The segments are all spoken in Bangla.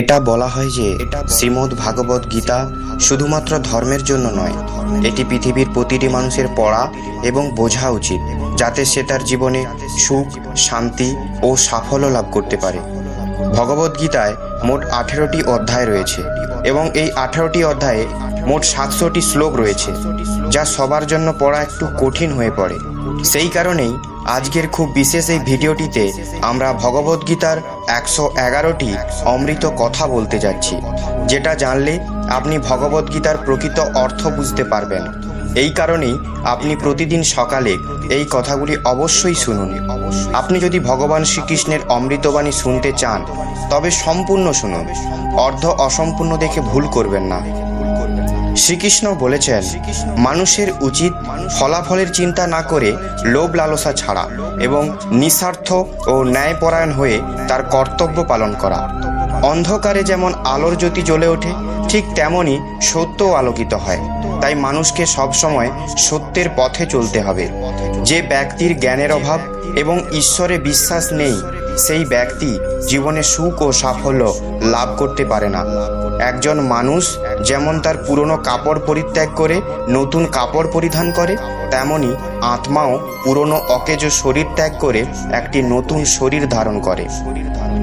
এটা বলা হয় যে শ্রীমদ্ ভাগবত গীতা শুধুমাত্র ধর্মের জন্য নয়, এটি পৃথিবীর প্রতিটি মানুষের পড়া এবং বোঝা উচিত, যাতে সে তার জীবনে সুখ, শান্তি ও সাফল্য লাভ করতে পারে। ভগবত গীতায় মোট আঠেরোটি অধ্যায় রয়েছে এবং এই আঠেরোটি অধ্যায়ে মোট সাতশোটি শ্লোক রয়েছে, যা সবার জন্য পড়া একটু কঠিন হয়ে পড়ে। সেই কারণেই আজকের খুব বিশেষ এই ভিডিওটিতে আমরা ভগবদ্গীতার একশো এগারোটি অমৃত কথা বলতে যাচ্ছি, যেটা জানলে আপনি ভগবদ্গীতার প্রকৃত অর্থ বুঝতে পারবেন। এই কারণেই আপনি প্রতিদিন সকালে এই কথাগুলি অবশ্যই শুনুন। আপনি যদি ভগবান শ্রীকৃষ্ণের অমৃতবাণী শুনতে চান, তবে সম্পূর্ণ শুনুন। অর্ধ অসম্পূর্ণ দেখে ভুল করবেন না। শ্রীকৃষ্ণ বলেছেন, মানুষের উচিত ফলাফলের চিন্তা না করে লোভ লালসা ছাড়া এবং নিঃস্বার্থ ও ন্যায়পরায়ণ হয়ে তার কর্তব্য পালন করা। অন্ধকারে যেমন আলোর জ্যোতি জ্বলে ওঠে, ঠিক তেমনই সত্যও আলোকিত হয়। তাই মানুষকে সবসময় সত্যের পথে চলতে হবে। যে ব্যক্তির জ্ঞানের অভাব এবং ঈশ্বরে বিশ্বাস নেই, সেই ব্যক্তি জীবনে সুখ ও সাফল্য লাভ করতে পারে না। একজন মানুষ যেমন তার পুরনো কাপড় পরিত্যাগ করে, নতুন কাপড় পরিধান করে, তেমনি আত্মাও পুরনো অকেজ শরীর ত্যাগ করে একটি নতুন শরীর ধারণ করে।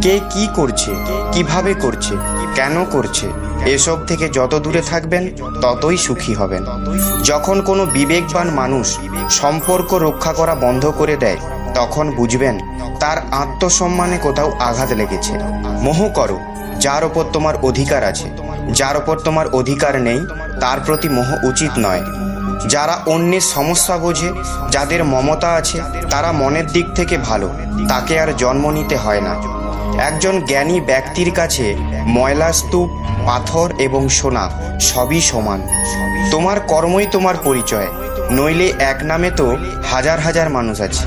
কে কি করছে? কীভাবে করছে? কেন করছে? এসব থেকে যত দূরে থাকবেন, ততই সুখী হবেন। যখন কোনো বিবেকবান মানুষ সম্পর্ক রক্ষা করা বন্ধ করে দেয়, তখন বুঝবেন তার আত্মসম্মানে কোথাও আঘাত লেগেছে। মোহ করো। যার ওপর তোমার অধিকার আছে। যার ওপর তোমার অধিকার নেই, তার প্রতি মোহ উচিত নয়। যারা অন্যের সমস্যা বোঝে, যাদের মমতা আছে, তারা মনের দিক থেকে ভালো, তাকে আর জন্ম নিতে হয় না। একজন জ্ঞানী ব্যক্তির কাছে ময়লা, স্তূপ, পাথর এবং সোনা সবই সমান। তোমার কর্মই তোমার পরিচয়। নইলে এক নামে তো হাজার হাজার মানুষ আছে।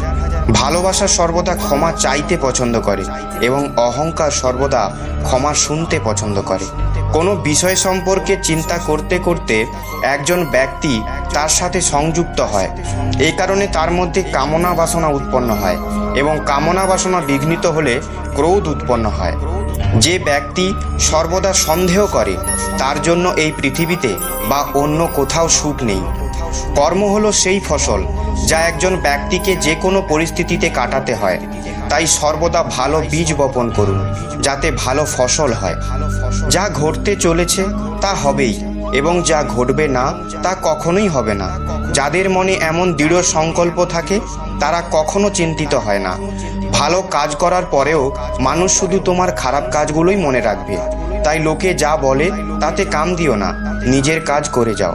ভালোবাসা সর্বদা ক্ষমা চাইতে পছন্দ করে এবং অহংকার সর্বদা ক্ষমা শুনতে পছন্দ করে। কোনো বিষয় সম্পর্কে চিন্তা করতে করতে একজন ব্যক্তি তার সাথে সংযুক্ত হয়। এই কারণে তার মধ্যে কামনা বাসনা উৎপন্ন হয় এবং কামনা বাসনা বিঘ্নিত হলে ক্রোধ উৎপন্ন হয়। যে ব্যক্তি সর্বদা সন্দেহ করে, তার জন্য এই পৃথিবীতে বা অন্য কোথাও সুখ নেই। কর্ম হলো সেই ফসল যা একজন ব্যক্তিকে যে কোনো পরিস্থিতিতে কাটাতে হয়। তাই সর্বদা ভালো বীজ বপন করুন, যাতে ভালো ফসল হয়। যা ঘটতে চলেছে তা হবেই, এবং যা ঘটবে না তা কখনোই হবে না। যাদের মনে এমন দৃঢ় সংকল্প থাকে, তারা কখনো চিন্তিত হয় না। ভালো কাজ করার পরেও মানুষ শুধু তোমার খারাপ কাজগুলোই মনে রাখবে। তাই লোকে যা বলে, তাতে কাম দিও না, নিজের কাজ করে যাও।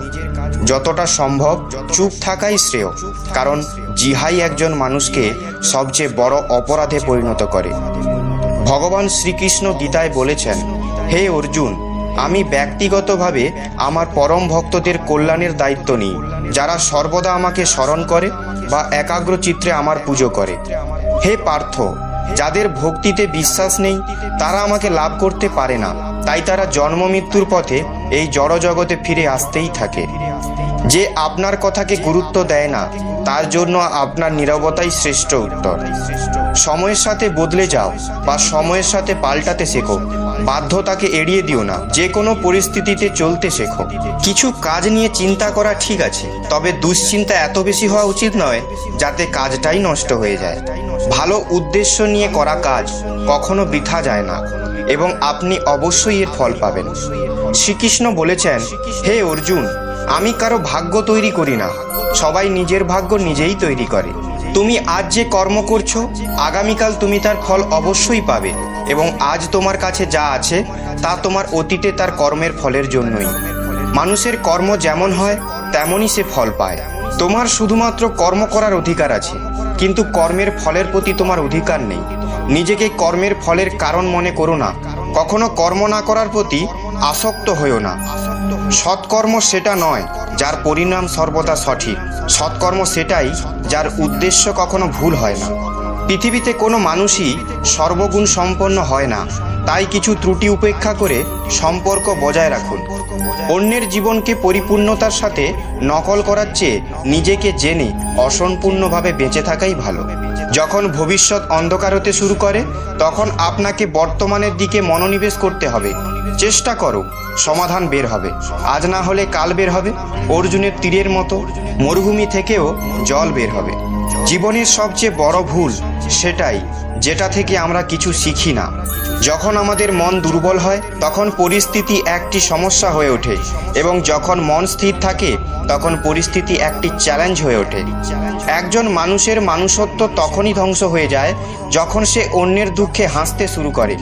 যতটা সম্ভব চুপ থাকাই শ্রেয়, কারণ জিহাই একজন মানুষকে সবচেয়ে বড় অপরাধে পরিণত করে। ভগবান শ্রীকৃষ্ণ গীতায় বলেছেন, হে অর্জুন, আমি ব্যক্তিগতভাবে আমার পরম ভক্তদের কল্যাণের দায়িত্ব নিই, যারা সর্বদা আমাকে স্মরণ করে বা একাগ্র চিত্রে আমার পুজো করে। হে পার্থ, যাদের ভক্তিতে বিশ্বাস নেই, তারা আমাকে লাভ করতে পারে না, তাই তারা জন্ম মৃত্যুর পথে এই জড় জগতে ফিরে আসতেই থাকে। যে আপনার কথাকে গুরুত্ব দেয় না, তার জন্য আপনার নিরবতাই শ্রেষ্ঠ উত্তর। সময়ের সাথে বদলে যাও বা সময়ের সাথে পাল্টাতে শেখো। বাধ্যতাকে এড়িয়ে দিও না। যে কোনো পরিস্থিতিতে চলতে শেখো। কিছু কাজ নিয়ে চিন্তা করা ঠিক আছে, তবে দুশ্চিন্তা এত বেশি হওয়া উচিত নয় যাতে কাজটাই নষ্ট হয়ে যায়। ভালো উদ্দেশ্য নিয়ে করা কাজ কখনো বৃথা যায় না এবং আপনি অবশ্যই এর ফল পাবেন। শ্রীকৃষ্ণ বলেছেন, হে অর্জুন, আমি কারও ভাগ্য তৈরি করি না। সবাই নিজের ভাগ্য নিজেই তৈরি করে। তুমি আজ যে কর্ম করছ, আগামীকাল তুমি তার ফল অবশ্যই পাবে এবং আজ তোমার কাছে যা আছে, তা তোমার অতীতে তার কর্মের ফলের জন্যই। মানুষের কর্ম যেমন হয়, তেমনই সে ফল পায়। তোমার শুধুমাত্র কর্ম করার অধিকার আছে, কিন্তু কর্মের ফলের প্রতি তোমার অধিকার নেই। নিজেকে কর্মের ফলের কারণ মনে করো না কখনো কর্ম না করার প্রতি আসক্ত হইও না। সৎকর্ম সেটা নয় যার পরিণাম সর্বদা সঠিক। সৎকর্ম সেটাই যার উদ্দেশ্য কখনো ভুল হয় না। পৃথিবীতে কোনো মানুষই সর্বগুণ সম্পন্ন হয় না, তাই কিছু ত্রুটি উপেক্ষা করে সম্পর্ক বজায় রাখুন। অন্যের জীবনকে পরিপূর্ণতার সাথে নকল করার চেয়ে নিজেকে জেনে অসম্পূর্ণভাবে বেঁচে থাকাই ভালো। যখন ভবিষ্যৎ অন্ধকার হতে শুরু করে তখন আপনাকে বর্তমানের দিকে মনোনিবেশ করতে হবে। চেষ্টা করো, সমাধান বের হবে। আজ না হলে কাল বের হবে। অর্জুনের তীরের মতো মরুভূমি থেকেও জল বের হবে। জীবনের সবচেয়ে বড় ভুল সেটাই যেটা থেকে আমরা কিছু শিখি না। যখন আমাদের মন দুর্বল হয়, তখন পরিস্থিতি একটি সমস্যা হয়ে ওঠে এবং যখন মন স্থির থাকে, তখন পরিস্থিতি একটি চ্যালেঞ্জ হয়ে ওঠে। একজন মানুষের মানুষত্ব তখনই ধ্বংস হয়ে যায় যখন সে অন্যের দুঃখে হাসতে শুরু করে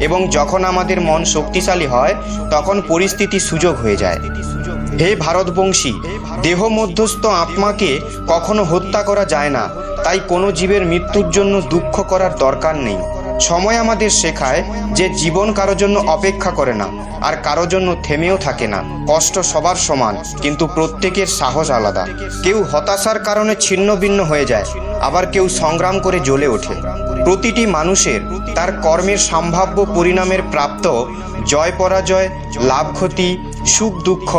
এবং যখন আমাদের মন শক্তিশালী হয়, তখন পরিস্থিতি সুযোগ হয়ে যায়। হে ভারতবংশী, দেহ মধ্যস্থ আত্মাকে কখনো হত্যা করা যায় না। তাই কোনো জীবের মৃত্যুর জন্য দুঃখ করার দরকার নেই। সময় আমাদের শেখায় যে জীবন কারোর জন্য অপেক্ষা করে না, আর কারোর জন্য থেমেও থাকে না। কষ্ট সবার সমান, কিন্তু প্রত্যেকের সাহস আলাদা। কেউ হতাশার কারণে ছিন্ন ভিন্ন হয়ে যায়, আবার কেউ সংগ্রাম করে জ্বলে ওঠে। প্রতিটি মানুষের তার কর্মের সম্ভাব্য পরিণামের প্রাপ্ত জয় পরাজয়, লাভ ক্ষতি, সুখ দুঃখ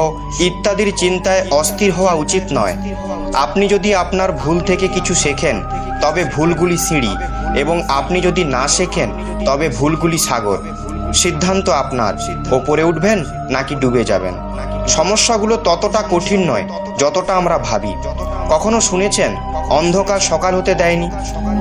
ইত্যাদির চিন্তায় অস্থির হওয়া উচিত নয়। আপনি যদি আপনার ভুল থেকে কিছু শেখেন, তবে ভুলগুলি সিঁড়ি, এবং আপনি যদি না শেখেন, তবে ভুলগুলি সাগর। সিদ্ধান্ত আপনার, ওপরে উঠবেন নাকি ডুবে যাবেন। সমস্যাগুলো ততটা কঠিন নয়, যতটা আমরা ভাবি। কখনো শুনেছেন, অন্ধকার সকাল হতে দেয়নি?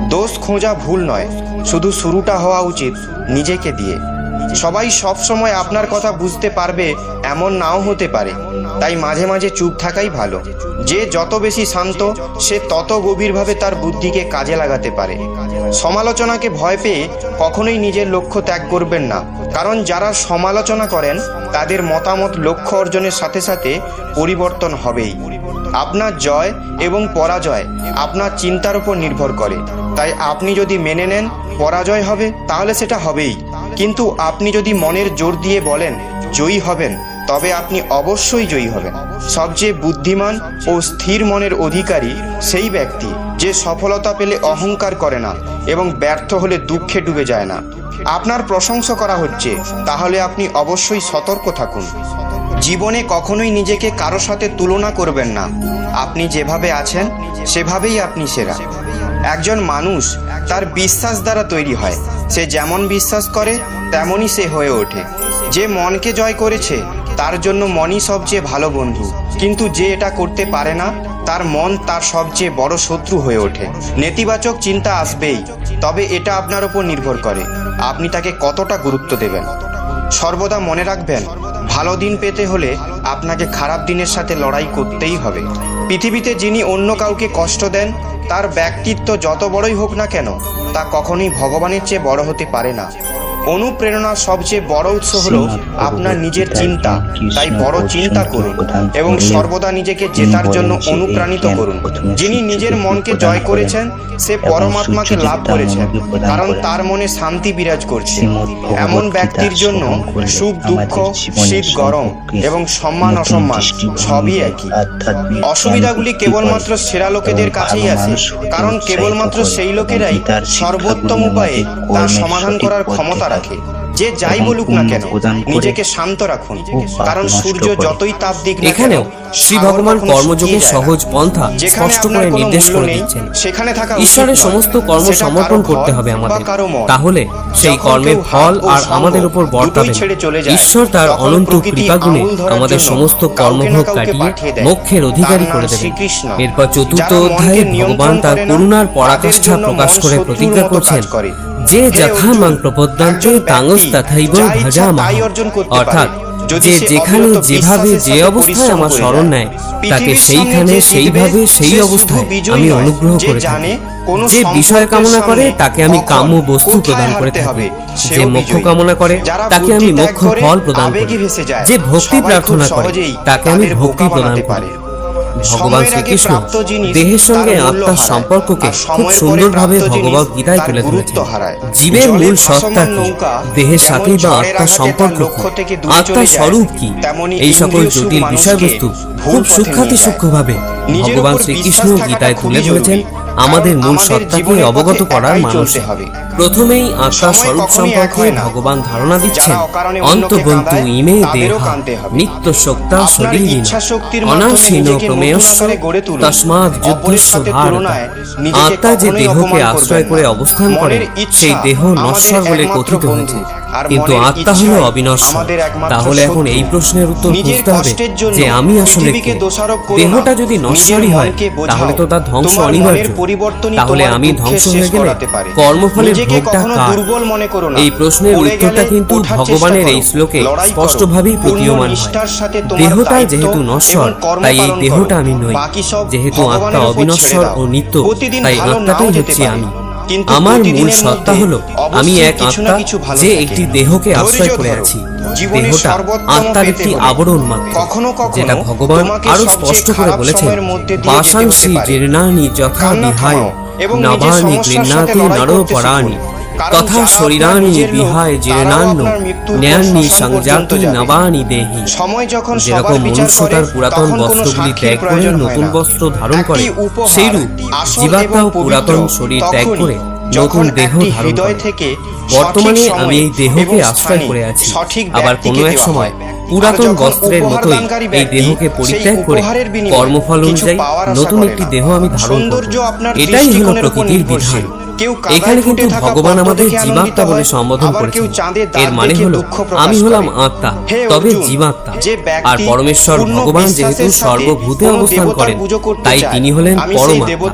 দোষ খোঁজা ভুল নয়, শুধু শুরুটা হওয়া উচিত নিজেকে দিয়ে। সবাই সব সময় আপনার কথা বুঝতে পারবে, এমন নাও হতে পারে। তাই মাঝে মাঝে চুপ থাকাই ভালো। যে যত বেশি শান্ত, সে তত গভীরভাবে তার বুদ্ধিকে কাজে লাগাতে পারে। সমালোচনাকে ভয় পেয়ে কখনোই নিজের লক্ষ্য ত্যাগ করবেন না। কারণ যারা সমালোচনা করেন, তাদের মতামত লক্ষ্য অর্জনের সাথে সাথে পরিবর্তন হবেই। আপনার জয় এবং পরাজয় আপনার চিন্তার উপর নির্ভর করে। তাই আপনি যদি মেনে নেন পরাজয় হবে, তাহলে সেটা হবেই। কিন্তু আপনি যদি মনের জোর দিয়ে বলেন, জয়ী হবেন, তবে আপনি অবশ্যই জয়ী হবেন। সবচেয়ে বুদ্ধিমান ও স্থির মনের অধিকারী সেই ব্যক্তি যে সফলতা পেলে অহংকার করে না এবং ব্যর্থ হলে দুঃখে ডুবে যায় না। আপনার প্রশংসা করা হচ্ছে, তাহলে আপনি অবশ্যই সতর্ক থাকুন। জীবনে কখনোই নিজেকে কারও সাথে তুলনা করবেন না। আপনি যেভাবে আছেন, সেভাবেই আপনি সেরা। একজন মানুষ তার বিশ্বাস দ্বারা তৈরি হয়। সে যেমন বিশ্বাস করে, তেমনই সে হয়ে ওঠে। যে মনকে জয় করেছে, তার জন্য মনই সবচেয়ে ভালো বন্ধু। কিন্তু যে এটা করতে পারে না, তার মন তার সবচেয়ে বড় শত্রু হয়ে ওঠে। নেতিবাচক চিন্তা আসবেই, তবে এটা আপনার উপর নির্ভর করে। আপনি তাকে কতটা গুরুত্ব দেবেন? সর্বদা মনে রাখবেন ভালো দিন পেতে হলে আপনাকে খারাপ দিনের সাথে লড়াই করতেই হবে। পৃথিবীতে যিনি অন্য কাউকে কষ্ট দেন, তার ব্যক্তিত্ব যত বড়ই হোক না কেন, তা কখনোই ভগবানের চেয়ে বড় হতে পারে না। অনুপ্রেরণার সবচেয়ে বড় উৎস হলো আপনার নিজের চিন্তা তাই বড় চিন্তা করুন এবং সর্বদা নিজেকে জেতার জন্য অনুপ্রাণিত করুন। যিনি নিজের মনকে জয় করেছেন সে পরমাত্মাকে লাভ করেছেন কারণ তার মনে শান্তি বিরাজ করছে। এমন ব্যক্তির জন্য সুখ দুঃখ শীত গরম এবং সম্মান অসম্মান সবই একই। অসুবিধাগুলি কেবলমাত্র সেরা লোকেদের কাছেই আসে কারণ কেবলমাত্র সেই লোকেরাই সর্বোত্তম উপায়ে তার সমাধান করার ক্ষমতা রাখে। যে যাই বলুক না কেন নিজেকে শান্ত রাখুন। কারণ সূর্য যতই তাপ দিক এখানেও শ্রী ভগবান কর্মযোগের। সহজ পন্থা স্পষ্ট করে নির্দেশ করে দিচ্ছেন। সেখানে থাকা ঈশ্বরের সমস্ত কর্ম সমর্পণ করতে হবে আমাদের। তাহলে সেই কর্মের ফল আর আমাদের উপর যায়, ঈশ্বর তার অনন্ত প্রকৃতি কৃপাগুণে আমাদের সমস্ত কর্মভোগ কাটিয়ে মোক্ষের অধিকারী করে দেবেন। এরপর চতুর্থ অধ্যায়ে ভগবান তার করুণার পরাকাষ্ঠা প্রকাশ করে প্রতিজ্ঞা করছেন। করে। যে যথা মাং প্রপদ্যান্তে তাঙ্গস তথাইব যা ভজা তাই অর্জন অর্থাৎ যে যেখানে যেভাবে যে অবস্থায় আমার স্মরণ নেয় তাকে সেইখানে সেইভাবে সেই অবস্থায় আমি অনুগ্রহ করে জানে থাকি যে বিষয় কামনা করে তাকে আমি কাম্য বস্তু প্রদান করে থাকি। যে মোক্ষ কামনা করে তাকে আমি মোক্ষ ফল প্রদান করি। যে ভক্তি প্রার্থনা করে তাকে আমি ভক্তি প্রদান করি। পারে। ভগবান শ্রীকৃষ্ণ দেহের সঙ্গে আত্মার সম্পর্ককে খুব সুন্দরভাবে ভগবত গীতায় তুলে ধরেছেন। জীবের মূল সত্তা কি? দেহের সাথেই বা আত্মার সম্পর্ক কি? আত্মার স্বরূপ কি? এই সকল জটিল বিষয়বস্তু খুব সূক্ষাতি সূক্ষ্মভাবে ভগবান শ্রীকৃষ্ণ গীতায় তুলে ধরেছেন আমাদের মূল সত্তাকে অবগত করার প্রথমেই আশা স্বরূপ সম্পর্কে ভগবান ধারণা দিচ্ছেন অন্তবন্তু ইমে দেহ নিত্য শক্তা শরীর আত্মা যে দেহকে আশ্রয় করে অবস্থান করে সেই দেহ নশ্বর বলে কথিত হয়েছে। কিন্তু আত্মা হলো অবিনশ্বর। তাহলে এখন এই প্রশ্নের উত্তর খুঁজতে হবে যে আমি আসলে দেহটা যদি নশ্বরই হয় তাহলে তো তার ধ্বংস অনিবার্য। তাহলে আমি ধ্বংস হয়ে গেলে কর্মফলের নিজেকে এই প্রশ্নের উত্তরটা কিন্তু ভগবানের এই শ্লোকে স্পষ্টভাবেই প্রতীয়মান নশ্বর তাই এই দেহটা আমি নই। যেহেতু আত্মা অবিনশ্বর ও নিত্য তাই আত্মাটাই আমি। আমার মূল সত্তা হলো আমি এক আত্মা যে একটি দেহকে আশ্রয় করে আছি। দেহটা আত্মার একটি আবরণ মাত্র যেটা ভগবান আরও স্পষ্ট করে বলেছেন পাশাংশী জীর্ণানি যথা বিহায়। এবং নিজের সমস্যার সাথে লড়াই করতে শিখুন। তথা শরীরানি বিহায় জীর্ণান্ন ন্যান্নি সংজাতি নবানি দেহি। সময় যখন যেরকম মনুষ্য তার পুরাতন বস্ত্রগুলি ত্যাগ করে নতুন বস্ত্র ধারণ করে সেই সেইরূপ জীবাত্মাও পুরাতন শরীর ত্যাগ করে যখন দেহ হৃদয় থেকে বর্তমানে আমি এই দেহকে আশ্রয় করে আছি। আবার কোন এক সময় পুরাতন বস্ত্রের মতোই এই দেহকে পরিত্যাগ করে কর্মফল অনুযায়ী নতুন একটি দেহ আমি ধারণ করব। এটাই হলো প্রকৃতির বিধান। এখানে কিন্তু ভগবান আমাদের জীবাত্মা বলে সম্বোধন করেছেন। এর মানে হলো আমি হলাম আত্মা তবে জীবাত্মা। আর পরমেশ্বর ভগবান যেহেতু সর্বভূতে অবস্থান করেন তাই তিনি হলেন পরমাত্মা।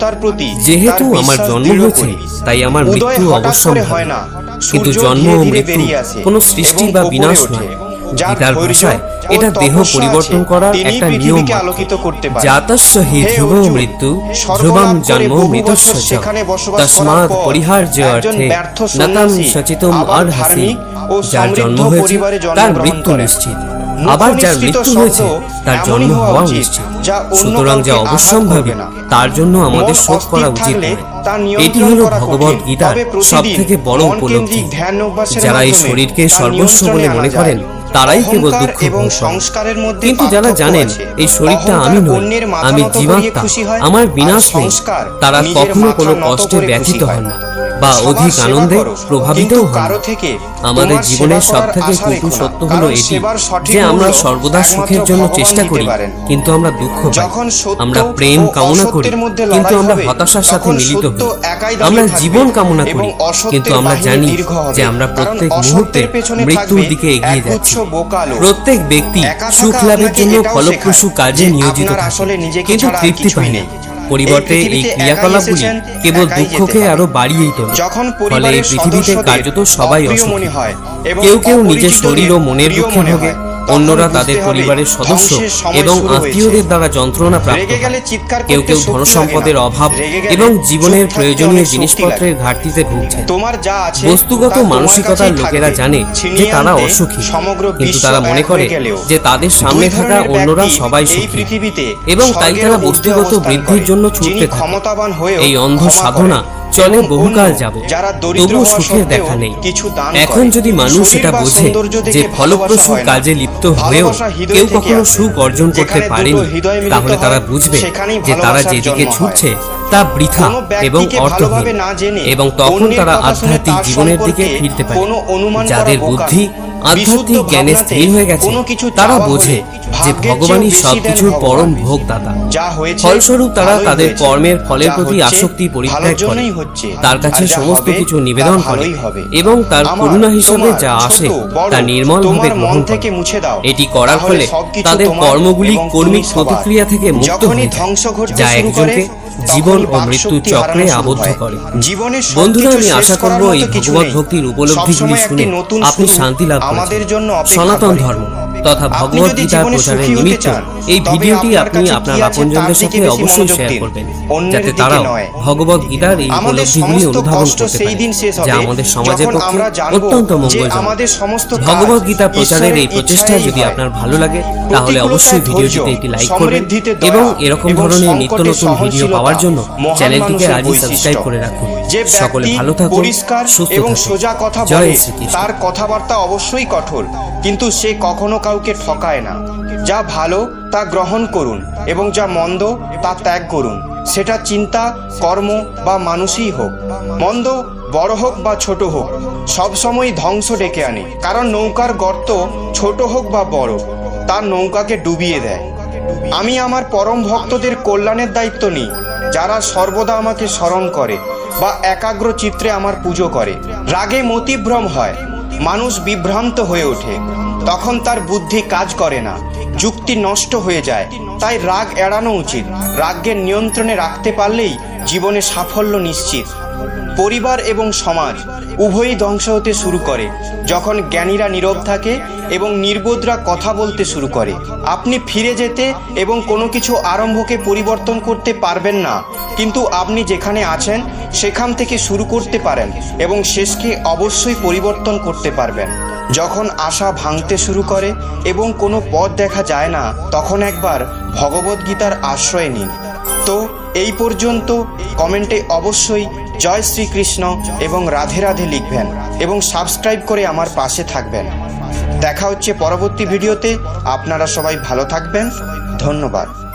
যেহেতু আমার জন্ম হয়েছে তাই আমার মৃত্যু অবশ্যম্ভাবী। কিন্তু জন্ম ও মৃত্যু কোনো সৃষ্টি বা বিনাশ নয়। গীতার ভাষায় এটা দেহ পরিবর্তন করার একটা নিয়ম আলোকিত করতে পারে। হি ধ্রুব মৃত্যু ধ্রুবম জন্ম মৃতস্য অর্থে নতম অর্হাসি যার জন্ম হয়েছে তার মৃত্যু নিশ্চিত। আবার যার মৃত্যু হয়েছে তার জন্ম হওয়া নিশ্চিত। সুতরাং যা অবশ্যম্ভাবী তার জন্য আমাদের শোক করা উচিত এটি হলো ভগবত গীতার সব থেকে বড় উপলব্ধি। যারা এই শরীরকে সর্বস্ব বলে মনে করেন তারাই কেবল দুঃখ এবং সংস্কারের মধ্যে কিন্তু যারা জানেন এই শরীরটা আমি নই আমি জীবাত্মা আমার বিনাশ সংস্কার তারা কখনো কোনো কষ্টে ব্যথিত হন না। বা অধিক আনন্দে প্রভাবিত কারও। থেকে আমাদের জীবনের সব থেকে কটু সত্য হলো এটি যে আমরা সর্বদা সুখের জন্য চেষ্টা করি কিন্তু আমরা দুঃখ যখন আমরা প্রেম কামনা করি কিন্তু আমরা হতাশার সাথে মিলিত হই। আমরা জীবন কামনা করি কিন্তু আমরা জানি যে আমরা প্রত্যেক মুহূর্তে মৃত্যুর দিকে এগিয়ে যাচ্ছি। প্রত্যেক ব্যক্তি সুখ লাভের জন্য ফলপ্রসূ কাজে নিয়োজিত কিন্তু তৃপ্তি পায় না। পরিবর্তে এই ক্রিয়াকলাপগুলি কেবল দুঃখকে আরও বাড়িয়েই তোলে। যখন ফলে এই পৃথিবীতে কার্যত সবাই অসুখী। কেউ কেউ নিজের শরীর ও মনের দুঃখে ভোগে। অন্যরা তাদের পরিবারের সদস্য এবং আত্মীয়দের দ্বারা যন্ত্রণা প্রাপ্ত কেউ কেউ ধনসম্পদের অভাব এবং জীবনের প্রয়োজনীয় জিনিসপত্রের ঘাটতিতে ভুগছে। বস্তুগত মানসিকতার লোকেরা জানে যে তারা অসুখী। কিন্তু তারা মনে করে যে তাদের সামনে থাকা অন্যরা সবাই সুখী। এবং তাই তারা বস্তুগত বৃদ্ধির জন্য ছুটতে থাকে। এই অন্ধ সাধনা চলে বহুকাল যাব তবু সুখের দেখা নেই। এখন যদি মানুষ এটা বোঝে যে ফলপ্রসূ কাজে লিপ্ত হয়েও কেউ কখনো সুখ অর্জন করতে পারেনি তাহলে তারা বুঝবে যে তারা যেদিকে ছুটছে তা বৃথা এবং অর্থহীন। এবং তখন তারা আধ্যাত্মিক জীবনের দিকে ফিরতে পারে। যাদের বুদ্ধি আধ্যাত্মিক জ্ঞানে স্থির হয়ে গেছে। তারা বোঝে যে ভগবানই সবকিছুর পরম ভোগদাতা। ফলস্বরূপ তারা তাদের কর্মের ফলের প্রতি আসক্তি পরিত্যাগ করে। তার কাছে সমস্ত কিছু নিবেদন করে। এবং তার করুণা হিসাবে যা আসে তা নির্মল ভাবে গ্রহণ থেকে মুছে দাও। এটি করার ফলে তাদের কর্মগুলি কর্মিক প্রতিক্রিয়া থেকে মুক্ত হয়ে যায়। যা একজনকে জীবন ও মৃত্যু চক্রে আবদ্ধ করে। জীবনের বন্ধুরা আমি আশা করব এই ভগবত ভক্তির উপলব্ধিগুলি শুনে আপনি শান্তি লাভ আমাদের জন্য সনাতন ধর্ম। তথা ভগবত গীতার প্রচারের নিমিত্ত এই ভিডিওটি আপনি আপনার আপনজনদের সাথে অবশ্যই শেয়ার করবেন যাতে তারাও ভগবত গীতার এই উপলব্ধিগুলি অনুধাবন করতে পারে যা আমাদের সমাজের পক্ষে অত্যন্ত মঙ্গলজনক। ভগবত গীতা প্রচারের এই প্রচেষ্টা যদি আপনার ভালো লাগে তাহলে অবশ্যই ভিডিওটিতে একটি লাইক করবেন এবং এরকম ধরনের নিত্য নতুন ভিডিও পাওয়ার জন্য চ্যানেলটিকে আজই সাবস্ক্রাইব করে রাখুন। যে সকলে ভালো থাকুন পরিষ্কার সুস্থ এবং সোজা কথা বলে তার কথাবার্তা অবশ্যই কঠোর। কিন্তু সে কখনো কাউকে ঠকায় না। যা ভালো, তা গ্রহণ করুন এবং যা মন্দ, তা ত্যাগ করুন। সেটা চিন্তা, কর্ম বা মানুষই হোক। মন্দ বড় হোক বা ছোট হোক সবসময় ধ্বংস ডেকে আনে। কারণ নৌকার গর্ত ছোট হোক বা বড় তার নৌকাকে ডুবিয়ে দেয়। আমি আমার পরম ভক্তদের কল্যাণের দায়িত্ব নিই, যারা সর্বদা আমাকে স্মরণ করে বা একাগ্র চিত্রে আমার পুজো করে। রাগে মতিভ্রম হয়, মানুষ বিভ্রান্ত হয়ে ওঠে। তখন তার বুদ্ধি কাজ করে না। যুক্তি নষ্ট হয়ে যায়। তাই রাগ এড়ানো উচিত। রাগকে নিয়ন্ত্রণে রাখতে পারলেই জীবনে সাফল্য নিশ্চিত। পরিবার এবং সমাজ উভয়ই ধ্বংস হতে শুরু করে। যখন জ্ঞানীরা নীরব থাকে এবং নির্বোধরা কথা বলতে শুরু করে। আপনি ফিরে যেতে এবং কোনো কিছু আরম্ভকে পরিবর্তন করতে পারবেন না। কিন্তু আপনি যেখানে আছেন, সেখান থেকে শুরু করতে পারেন এবং শেষকে অবশ্যই পরিবর্তন করতে পারবেন। যখন আশা ভাঙতে শুরু করে এবং কোনো পথ দেখা যায় না, তখন একবার ভগবদ্গীতার আশ্রয় নিন। তো, এই পর্যন্ত কমেন্টে অবশ্যই জয় শ্রীকৃষ্ণ এবং রাধে রাধে লিখবেন এবং সাবস্ক্রাইব করে আমার পাশে থাকবেন। দেখা হচ্ছে পরবর্তী ভিডিওতে। আপনারা সবাই ভালো থাকবেন। ধন্যবাদ।